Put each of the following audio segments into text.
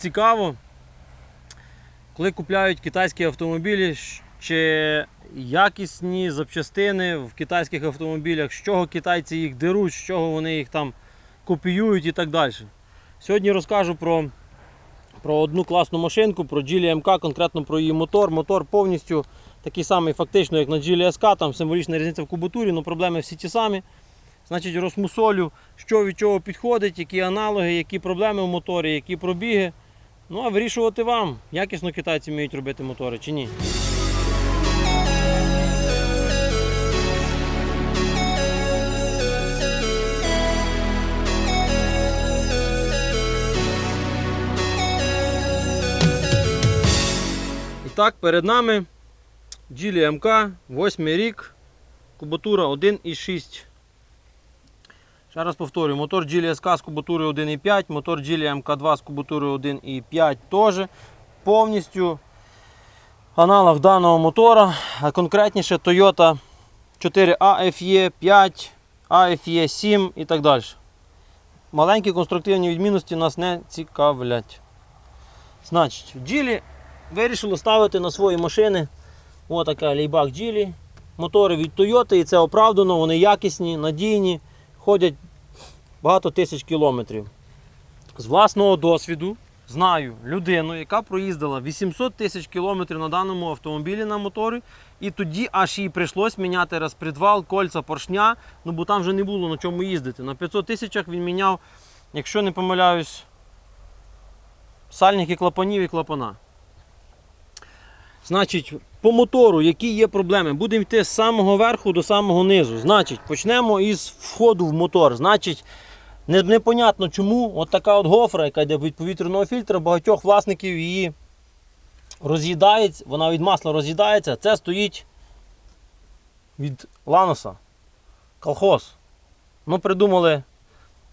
Цікаво, коли купляють китайські автомобілі, чи якісні запчастини в китайських автомобілях, з чого китайці їх деруть, з чого вони їх там копіюють і так далі. Сьогодні розкажу про, про одну класну машинку, про Geely MK, конкретно про її мотор. Мотор повністю такий самий фактично, як на Geely SK, там символічна різниця в кубатурі, але проблеми всі ті самі. Значить, розмусолю, що від чого підходить, які аналоги, які проблеми в моторі, які пробіги. Ну а вирішувати вам, якісно китайці вміють робити мотори чи ні. І так, перед нами Geely MK, 8 рік, кубатура 1,6. Ще раз повторюю, мотор Geely SK з кубатурою 1,5, мотор Geely MK2 з кубатурою 1,5 теж. Повністю аналог даного мотора, а конкретніше Toyota 4 AFE 5, AFE 7 і так далі. Маленькі конструктивні відмінності нас не цікавлять. Значить, Geely вирішило ставити на свої машини отака лейбак Geely. Мотори від Toyota і це оправдано, вони якісні, надійні, ходять багато тисяч кілометрів. З власного досвіду знаю людину, яка проїздила 800 тисяч кілометрів на даному автомобілі на моторі, і тоді аж їй прийшлось міняти розпредвал, кольця, поршня, ну бо там вже не було на чому їздити. На 500 тисячах він міняв, якщо не помиляюсь, сальники клапанів і клапана. Значить, по мотору, які є проблеми, будемо йти з самого верху до самого низу. Значить, почнемо із входу в мотор. Значить, непонятно чому от така от гофра, яка йде від повітряного фільтра, багатьох власників її роз'їдається, вона від масла роз'їдається. Це стоїть від Ланоса. Колхоз. Ну, придумали,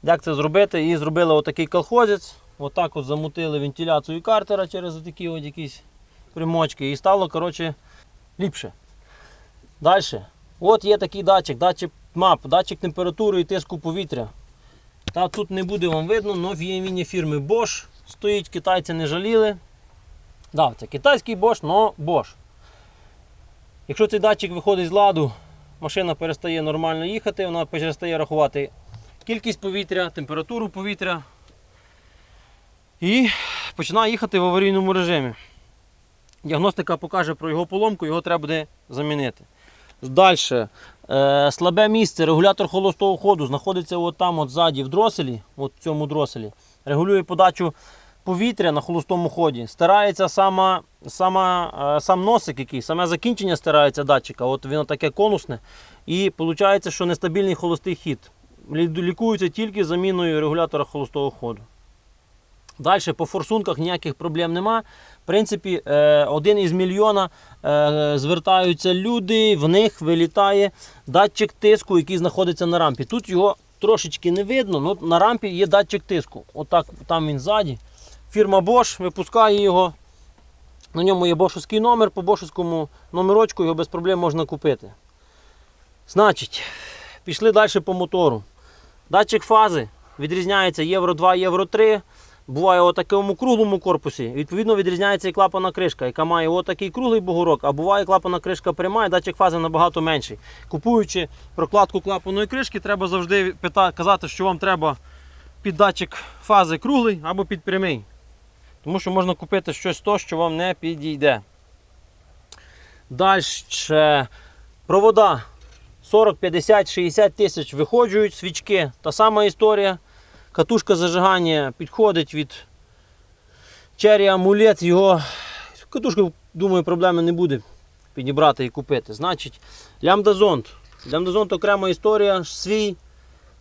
як це зробити, і зробили отакий колхозець. Отак от замутили вентиляцію картера через такі от якісь примочки. І стало, коротше, ліпше. Далі. От є такий датчик, датчик МАП, датчик температури і тиску повітря. Та тут не буде вам видно, але він є фірми Bosch. Стоїть, китайці не жаліли. Да, це китайський Bosch, але Bosch. Якщо цей датчик виходить з ладу, машина перестає нормально їхати, вона перестає рахувати кількість повітря, температуру повітря і починає їхати в аварійному режимі. Діагностика покаже про його поломку, його треба буде замінити. Далі. Е, слабе місце, регулятор холостого ходу знаходиться от от ззаді в дроселі, от в цьому дроселі. Регулює подачу повітря на холостому ході. Старається сама, сама, е, сам носик, який, саме закінчення старається датчика. От воно таке конусне. І виходить, що нестабільний холостий хід. Лікується тільки заміною регулятора холостого ходу. Далі по форсунках ніяких проблем нема. В принципі, е, один із мільйона е, звертаються люди, в них вилітає датчик тиску, який знаходиться на рампі. Тут його трошечки не видно, але на рампі є датчик тиску. Отак, там він ззаді. Фірма Bosch випускає його. На ньому є бошовський номер, по бошовському номерочку його без проблем можна купити. Значить, пішли далі по мотору. Датчик фази відрізняється Євро 2, Євро 3. Буває у такому круглому корпусі. Відповідно, відрізняється і клапана кришка, яка має отакий круглий бугорок, а буває клапана кришка пряма і датчик фази набагато менший. Купуючи прокладку клапаної кришки, треба завжди казати, що вам треба під датчик фази круглий або під прямий. Тому що можна купити щось то, що вам не підійде. Далі провода 40, 50, 60 тисяч виходжують свічки. Та сама історія. Катушка зажигання підходить від Cherry амулет, його катушку, думаю, проблеми не буде підібрати і купити. Значить, лямбдазонт. Лямбдазонт окрема історія, свій,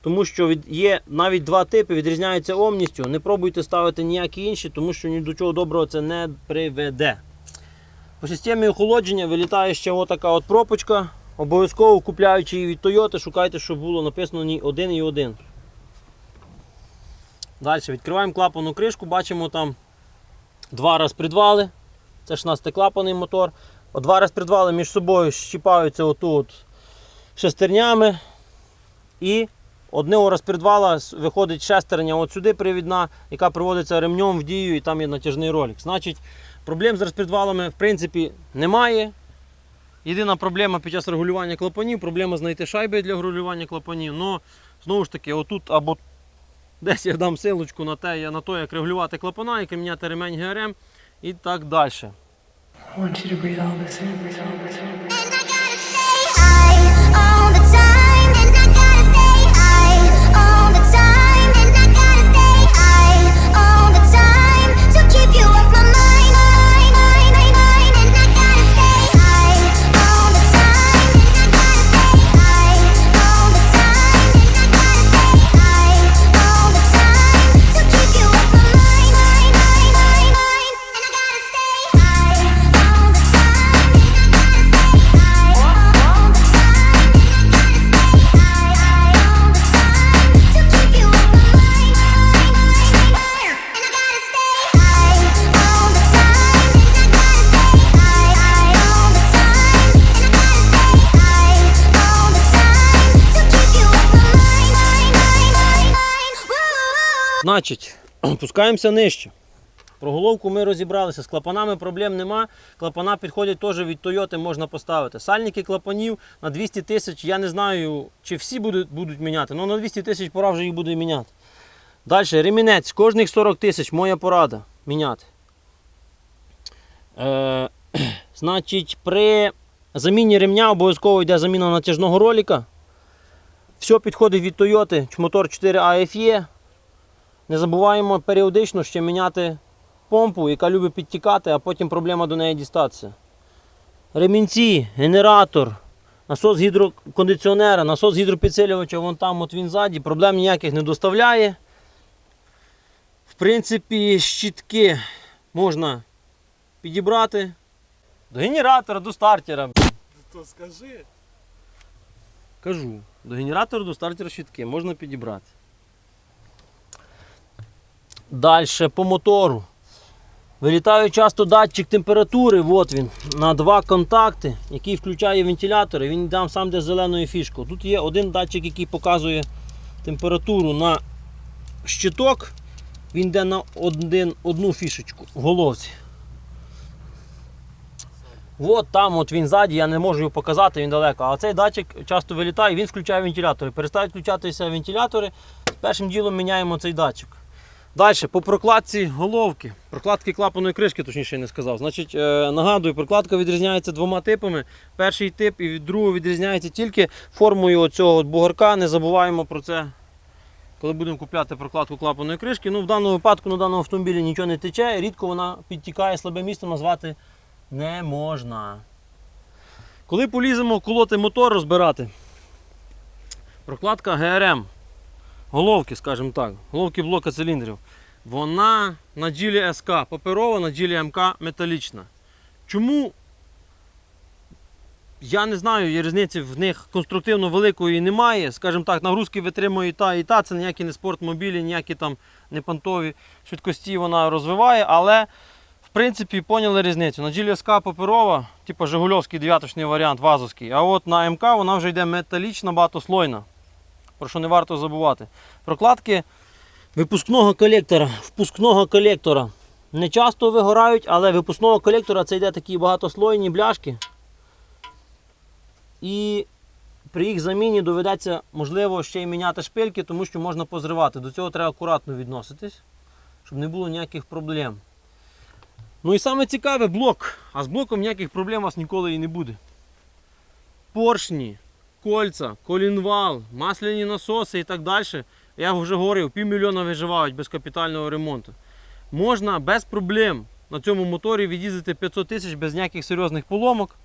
тому що від, є навіть два типи, відрізняються омністю. Не пробуйте ставити ніякі інші, тому що ні до чого доброго це не приведе. По системі охолодження вилітає ще отака от пропочка. Обов'язково купляючи її від Toyota, шукайте, щоб було написано ні один і один. Далі відкриваємо клапану кришку, бачимо там два розпредвали. Це 16-клапаний мотор. О, Два розпредвали між собою щіпаються отут шестернями і одного розпредвала с- виходить шестерня от сюди привідна, яка приводиться ремнем в дію, і там є натяжний ролик. Значить, проблем з розпредвалами в принципі немає. Єдина проблема під час регулювання клапанів, проблема знайти шайби для регулювання клапанів. Ну, знову ж таки, отут або десь я дам силочку на те, на те, як регулювати клапана, як міняти ремень ГРМ і так далі. I want you to breathe all this in, breathe all this in. Значить, пускаємося нижче. Про головку ми розібралися. З клапанами проблем нема. Клапана підходять теж від Toyota можна поставити. Сальники клапанів на 200 тисяч. Я не знаю, чи всі будуть, будуть міняти, але на 200 тисяч пора вже їх буде міняти. Далі, ремінець. Кожних 40 тисяч моя порада міняти. Е, значить, при заміні ремня обов'язково йде заміна натяжного ролика. Все підходить від Toyota, мотор 4 AFE. Не забуваємо періодично ще міняти помпу, яка любить підтікати, а потім проблема до неї дістатися. Ремінці, генератор, насос гідрокондиціонера, насос гідропідсилювача, вон там от він ззаді, проблем ніяких не доставляє. В принципі, щітки можна підібрати до генератора, до стартера. То скажи. Кажу, до генератора, до стартера щітки можна підібрати. Далі по мотору. Вилітає часто датчик температури, от він, на два контакти, який включає вентилятори. Він там сам де зеленою фішкою. Тут є один датчик, який показує температуру на щиток. Він йде на один, одну фішечку в головці. От там от він ззаді, я не можу його показати, він далеко. А цей датчик часто вилітає, він включає вентилятори. Перестають включатися вентилятори. Першим ділом міняємо цей датчик. Далі, по прокладці головки, прокладки клапаної кришки, точніше не сказав. Значить, е, нагадую, прокладка відрізняється двома типами. Перший тип і від відрізняється тільки формою оцього от бугорка. Не забуваємо про це, коли будемо купляти прокладку клапаної кришки. Ну, в даному випадку на даному автомобілі нічого не тече, рідко вона підтікає, слабе місто назвати не можна. Коли поліземо колоти мотор розбирати, прокладка ГРМ, головки, скажімо так, головки блока циліндрів, вона на ділі СК паперова, на ділі МК металічна. Чому? Я не знаю, різниці в них конструктивно великої немає. Скажімо так, нагрузки витримує і та і та, це ніякі не спортмобілі, ніякі там не понтові швидкості вона розвиває, але в принципі, поняли різницю. На GLSK паперова, типу Жигульовський дев'яточний варіант, вазовський. А от на МК вона вже йде металічна, багатослойна. Про що не варто забувати. Прокладки випускного колектора, впускного колектора не часто вигорають, але випускного колектора це йде такі багатослойні бляшки. І при їх заміні доведеться, можливо, ще й міняти шпильки, тому що можна позривати. До цього треба акуратно відноситись, щоб не було ніяких проблем. Ну і саме цікаве блок. А з блоком ніяких проблем у вас ніколи і не буде. Поршні, кольця, колінвал, масляні насоси і так далі. Я вже говорив, півмільйона виживають без капітального ремонту. Можна без проблем на цьому моторі від'їздити 500 тисяч без ніяких серйозних поломок.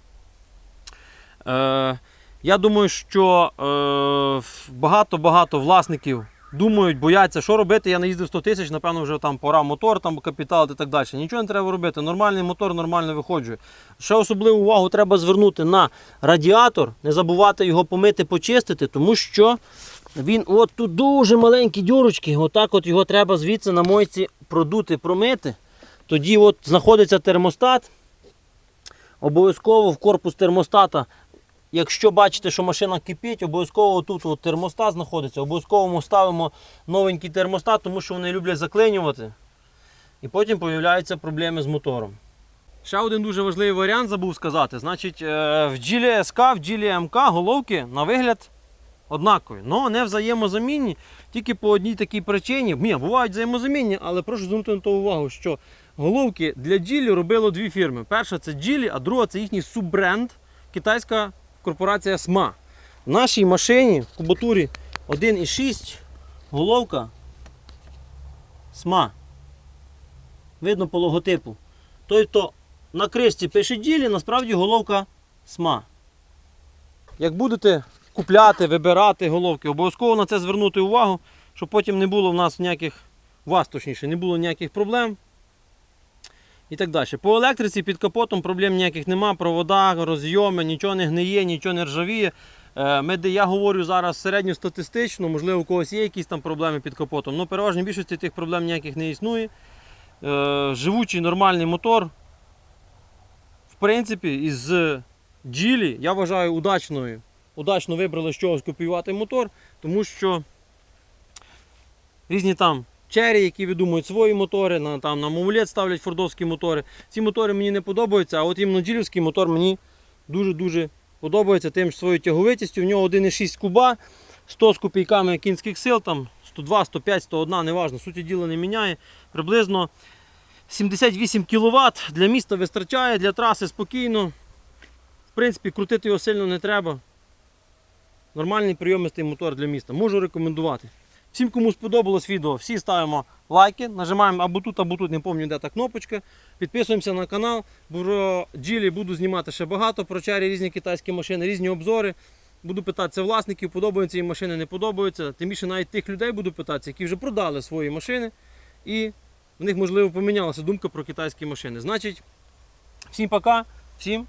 Е, я думаю, що е, багато-багато власників думають, бояться, що робити. Я наїздив 100 тисяч, напевно, вже там пора мотор, там капітал і так далі. Нічого не треба робити. Нормальний мотор нормально виходжує. Ще особливу увагу треба звернути на радіатор, не забувати його помити, почистити, тому що він от тут дуже маленькі дюрочки. Отак от його треба звідси на мойці продути, промити. Тоді от знаходиться термостат. Обов'язково в корпус термостата Якщо бачите, що машина кипить, обов'язково тут от термостат знаходиться, обов'язково ми ставимо новенький термостат, тому що вони люблять заклинювати. І потім з'являються проблеми з мотором. Ще один дуже важливий варіант забув сказати. Значить, е, в GLE SK, в GLE MK головки на вигляд однакові, але не взаємозамінні тільки по одній такій причині. Ні, бувають взаємозамінні, але прошу звернути на то увагу, що головки для Geely робило дві фірми. Перша це Geely, а друга це їхній суббренд китайська корпорація SMA. В нашій машині в кубатурі 1,6 головка SMA. Видно по логотипу. Той, хто на кришці пише Geely, насправді головка SMA. Як будете купляти, вибирати головки, обов'язково на це звернути увагу, щоб потім не було в нас ніяких, у вас точніше, не було ніяких проблем. І так далі. По електриці під капотом проблем ніяких нема, провода, розйоми, нічого не гниє, нічого не ржавіє. Е, Ми, де я говорю зараз середньостатистично, можливо, у когось є якісь там проблеми під капотом, але переважно більшості тих проблем ніяких не існує. Е, Живучий нормальний мотор. В принципі, із Geely я вважаю удачною. Удачно вибрали з чого скопіювати мотор, тому що різні там Cherry, які видумують свої мотори, на, там, на Мовлет ставлять фордовські мотори. Ці мотори мені не подобаються, а от іменно джілівський мотор мені дуже-дуже подобається тим своєю тяговитістю. В нього 1,6 куба, 100 з копійками кінських сил, там 102, 105, 101, неважно, суті діла не міняє. Приблизно 78 кВт для міста вистачає, для траси спокійно. В принципі, крутити його сильно не треба. Нормальний прийомистий мотор для міста. Можу рекомендувати. Всім, кому сподобалось відео, всі ставимо лайки, нажимаємо або тут, або тут, не пам'ятаю, де та кнопочка. Підписуємося на канал. Про джилі буду знімати ще багато, про чарі різні китайські машини, різні обзори. Буду питатися власників, подобаються їм машини, не подобаються. Тим більше навіть тих людей буду питатися, які вже продали свої машини. І в них, можливо, помінялася думка про китайські машини. Значить, всім пока, всім